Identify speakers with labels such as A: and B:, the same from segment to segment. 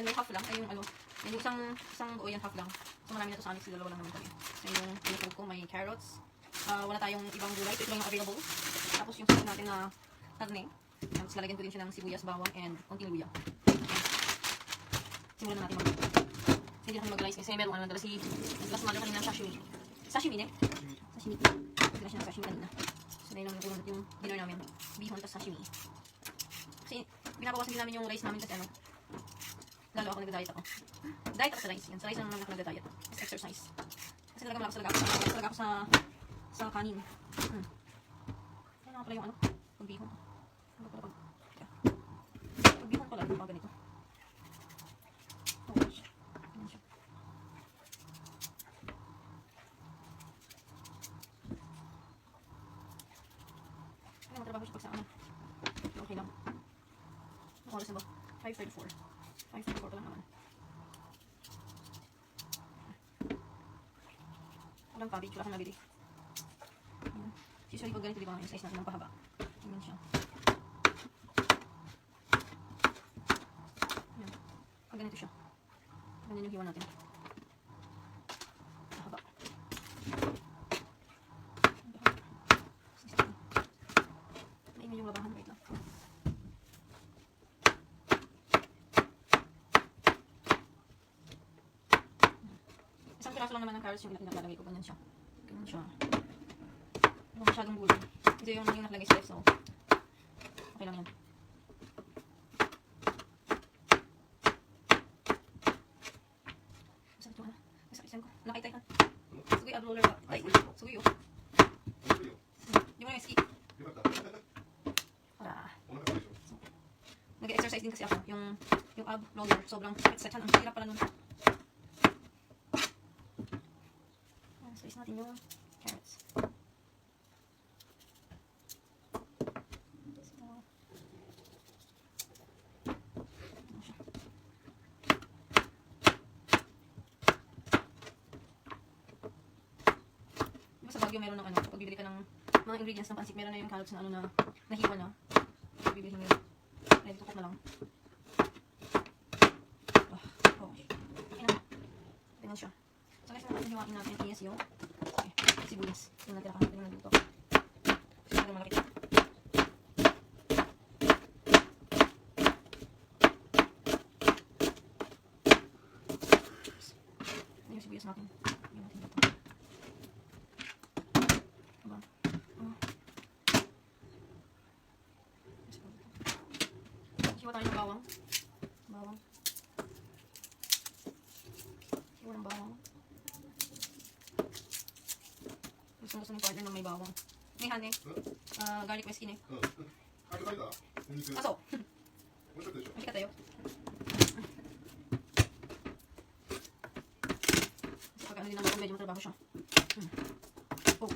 A: Yan, may half lang. Ay, yung ano, yan yung isang, isang buo yan, half lang. So, marami na to sa amin. Dalawa lang naman kami. Yan yung pinutog ko. May carrots. Ah, wala tayong ibang gulay. Ito yung available. Tapos, yung sunod natin na. Yan, tapos lalagyan ko din siya ng sibuyas, bawang, and konting luya. Simulan na natin mag Hindi na kami mag-rice kasi meron ano, nagdala si sa mother kanina ng sashimi. Sashimi, ne? Sashimi. Nagdala siya ng sashimi kanina. So, na yun natin yung dinner namin. Bihon, tapos sashimi. Kasi, binabawasan din namin yung rice namin kasi ano, lalo ako nag-diet ako. Diet ako sa rice. Yan, sa rice naman ako nag-diet. Tapos exercise. Kasi talaga malakas talaga ako. Malakas talaga ako sa, sa kanin. Hmm. Ano nga pala yung ano? Pagbihon. Ano pala pag... Pagbihon pala, yung pag ganito. Oh, gosh. Ayan siya. Pag sa ano? Okay lang. Oras na ba? 5.34. 5.34 pa lang naman. Walang cabbage, wala akong nabili. Ayan. Usually pag ganito, di ba, yung size natin ng pahaba. Ayan siya. Ayan. Pag ganito siya. Ganyan yung hiwa natin. Pahaba. Maingay yung labahan. Wait lang. Isang piraso lang naman ng carrots yung ilalagay ko. Ganyan siya. Ganyan siya. Huwag masyadong gulay. Ito yung, yung nakalagay sa left, so okay lang yan. Masakit yung ano. Masakit yan ko. Nakita yan. Sugoy, ab roller ba? Ay, sugoy oh. Di mo na yung ski. Para nag-exercise din kasi ako. Yung, yung ab roller. Sobrang sakit sa tiyan. Ang hirap pala nun. Ayan, slice natin yung carrots. So, sa Baguio meron ng ano, pag bibili ka ng mga ingredients ng pansik, meron na yung carrots na ano na nahiwa na. So, bibili mo yun. Ready to cook na lang. Ah, oh. Okay na. Ganyan siya. So guys, natin hiwain natin is yung okay, sibuyas. Yung natira ka natin yung nandito. Siguro malaki. Ano yung sibuyas natin? Yung natin dito. Diba? Oh. Siwa tayo ng bawang. Bawang. Siwa ng bawang. gusto mong garden na may bawang. May honey. Uh, garlic
B: rice ini.
A: Aso.
B: Hindi
A: ka tayo. Kasi pag ano din naman, medyo matrabaho siya. Hmm. Oh.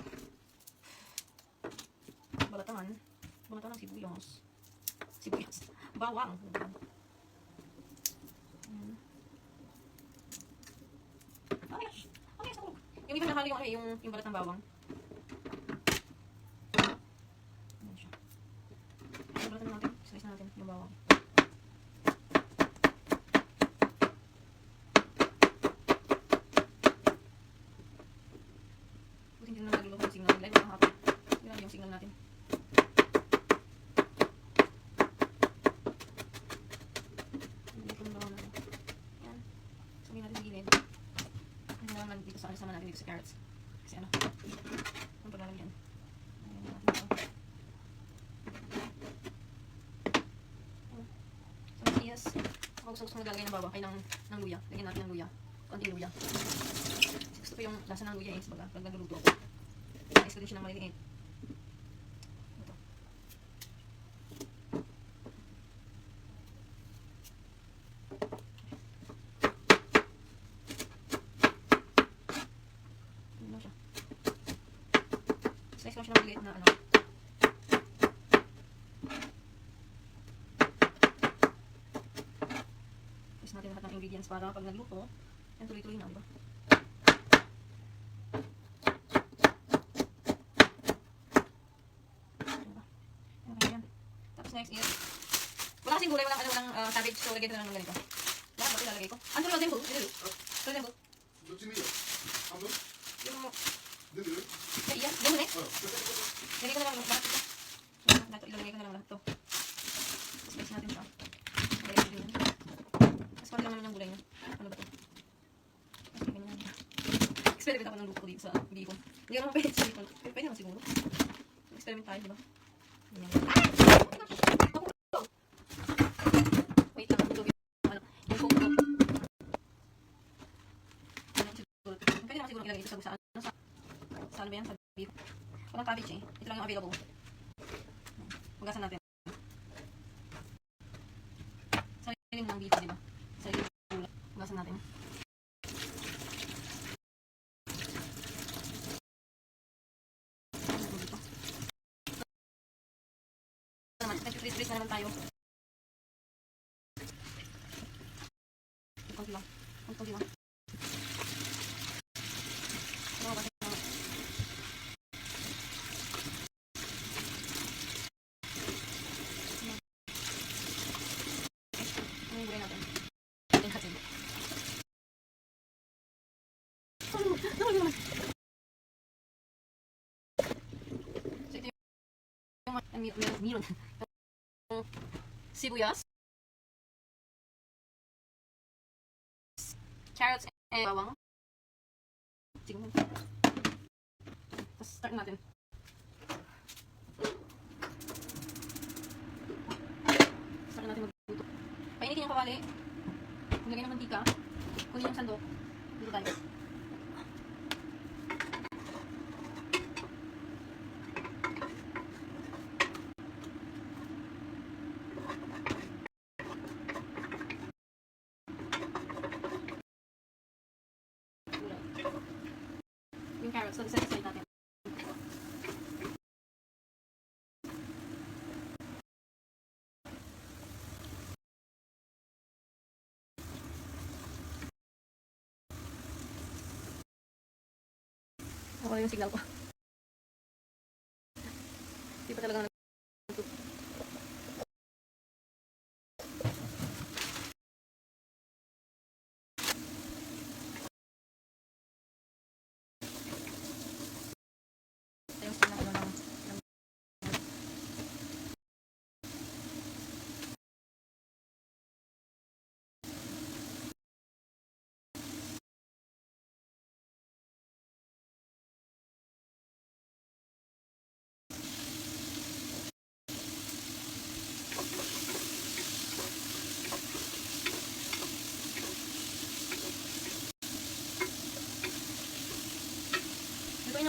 A: Balatangan. Bumata ng sibuyas. Sibuyas. Bawang. Hmm. Ay, ay, yung iba nahalo yung, ano eh, yung, yung balat ng bawang. Natin. Yung bawang. Buti hindi na nagluluto yung signal. Live na hapon. Grabe yung signal natin. Na natin. Yan. Dito sa kasama natin dito carrots. Kasi ano. Ano pa lalagyan? Ayan natin ito. Ako gusto gusto naglagay ng bawang. Ay, ng, ng luya. Lagyan natin ng luya. Konting luya. Kasi gusto ko yung lasa ng luya eh. Baga, pag nagluluto ako. Nais ko din siya ng maliliit. Ito. Slice ko siya ng maliliit na ano. Slice seconds para pag nagluto, yan tuloy-tuloy na, di ba? Diba? next is wala kasing gulay, walang ano, walang uh, cabbage, so lagyan ko na ng ganito. Lahat ba ilalagay ko? Ano lang din po? Dito. Ano
B: din po? Dito si Mia. Ano?
A: Yung Dito. Iya, dito na. Lagyan ko na lang lahat ito. Lahat ito, ilalagay ko na lang lahat ito. Space natin ito. Experiment ako ng luto ko dito sa. Hindi ko naman pwede sa bacon. Pwede naman siguro. Experiment tayo, di ba? Ganyan. Ah! Wait lang, ang tubig. Ano, ko. Ano siguro? Pwede naman siguro ilagay ito sa sa ano sa sa ano ba yan? Sa beef. Walang cabbage eh. Ito lang yung available. Hugasan natin. Sariling ng beef, di ba? Sariling ng ulam. Hugasan natin. Ano dito? Nag-freeze na naman tayo. Konti lang. Konti lang. Meron, meron. Yung sibuyas. Carrots and bawang. Tingnan. Tapos start natin. Start natin magluto. Painitin yung kawali. Lagyan ng mantika. Kunin yung sandok. Dito tayo. Gulay. Yung carrots, so, aside natin. Ako yung signal ko. Hindi pa talaga nag- Ito yung signal ko ng... ng-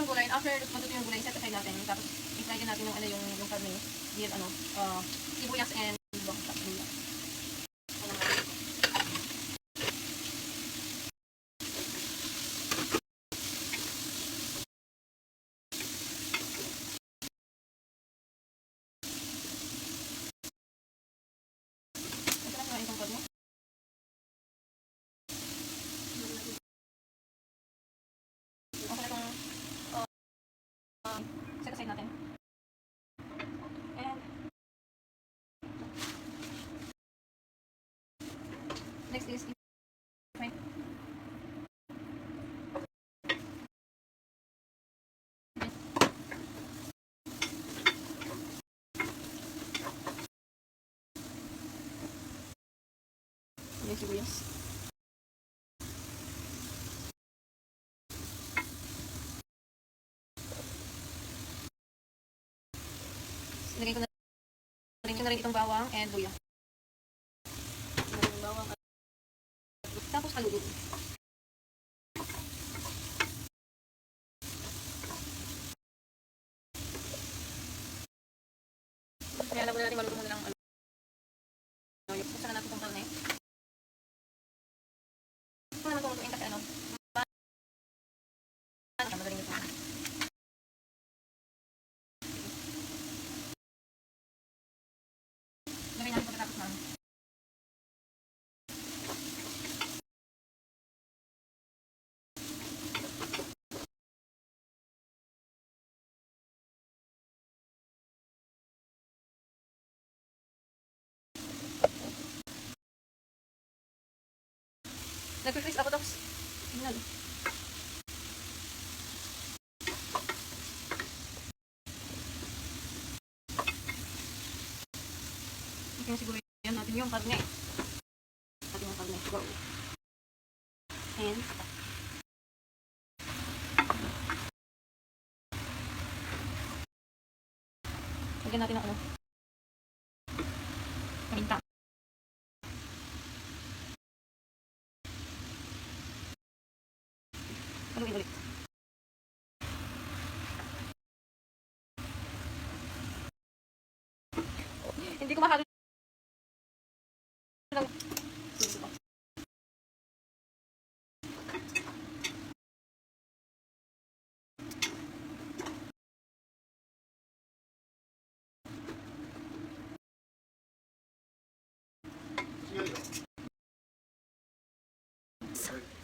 A: Yung gulay. After matuto yung gulay, set aside natin. Tapos, i-fry din natin yung, ano, yung, yung karne. With, ano, uh, sibuyas and bawang sa luya. Ano naman. Ito lang yung itong karne. Okay na itong uh, set aside natin. And next is. Yung sibuyas. Lagay ko na rin na rin itong bawang and luya. Lagay yung bawang at tapos haluin. Kaya alam mo na natin maluto muna ng ano. Buksan na natin itong karne. Ito naman kung lutuin kasi ano. ba- Madaling ito. Lagay natin pagkatapos na. Nag-freeze ako tapos. Tingnan. Na siguro yan natin yung karne. Natin yung karne. Go. And, lagyan natin ng ano. Paminta. Haluin ulit. Hindi ko mahalo ng...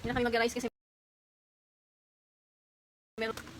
A: Hindi na kami mag-rice kasi meron.